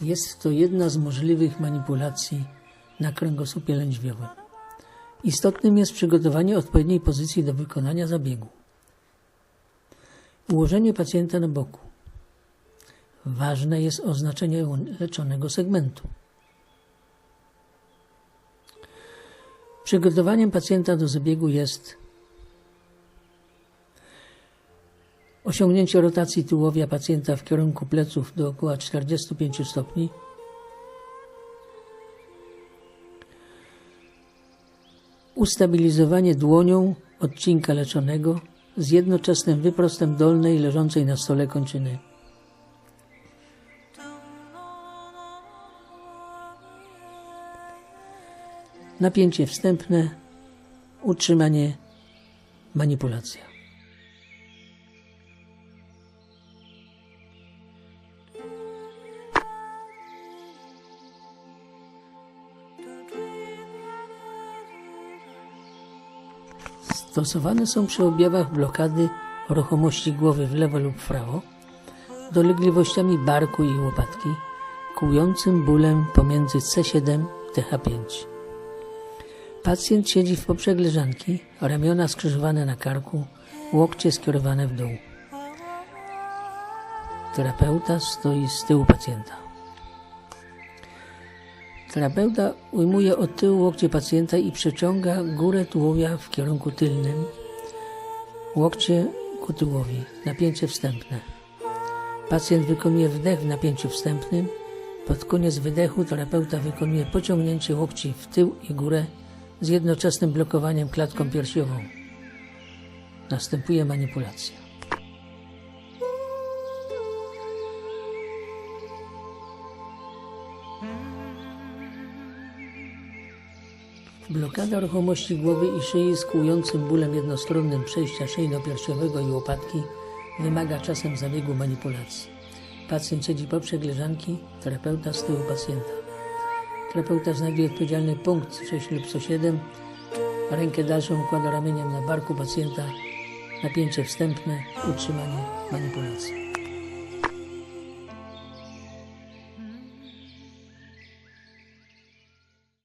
Jest to jedna z możliwych manipulacji na kręgosłupie lędźwiowym. Istotnym jest przygotowanie odpowiedniej pozycji do wykonania zabiegu. Ułożenie pacjenta na boku. Ważne jest oznaczenie leczonego segmentu. Przygotowaniem pacjenta do zabiegu jest osiągnięcie rotacji tułowia pacjenta w kierunku pleców dookoła 45 stopni, ustabilizowanie dłonią odcinka leczonego z jednoczesnym wyprostem dolnej leżącej na stole kończyny. Napięcie wstępne, utrzymanie, manipulacja. Stosowane są przy objawach blokady ruchomości głowy w lewo lub prawo, dolegliwościami barku i łopatki, kłującym bólem pomiędzy C7 i TH5. Pacjent siedzi w poprzek leżanki, ramiona skrzyżowane na karku, łokcie skierowane w dół. Terapeuta stoi z tyłu pacjenta. Terapeuta ujmuje od tyłu łokcie pacjenta i przeciąga górę tułowia w kierunku tylnym. Łokcie ku tyłowi, napięcie wstępne. Pacjent wykonuje wdech w napięciu wstępnym. Pod koniec wydechu terapeuta wykonuje pociągnięcie łokci w tył i górę z jednoczesnym blokowaniem klatką piersiową. Następuje manipulacja. Blokada ruchomości głowy i szyi z kłującym bólem jednostronnym przejścia szyjno-piersiowego i łopatki wymaga czasem zabiegu manipulacji. Pacjent siedzi poprzek leżanki, terapeuta z tyłu pacjenta. Terapeuta znajduje odpowiedzialny punkt 6 lub 107. Rękę dalszą kłada ramieniem na barku pacjenta. Napięcie wstępne, utrzymanie, manipulacja.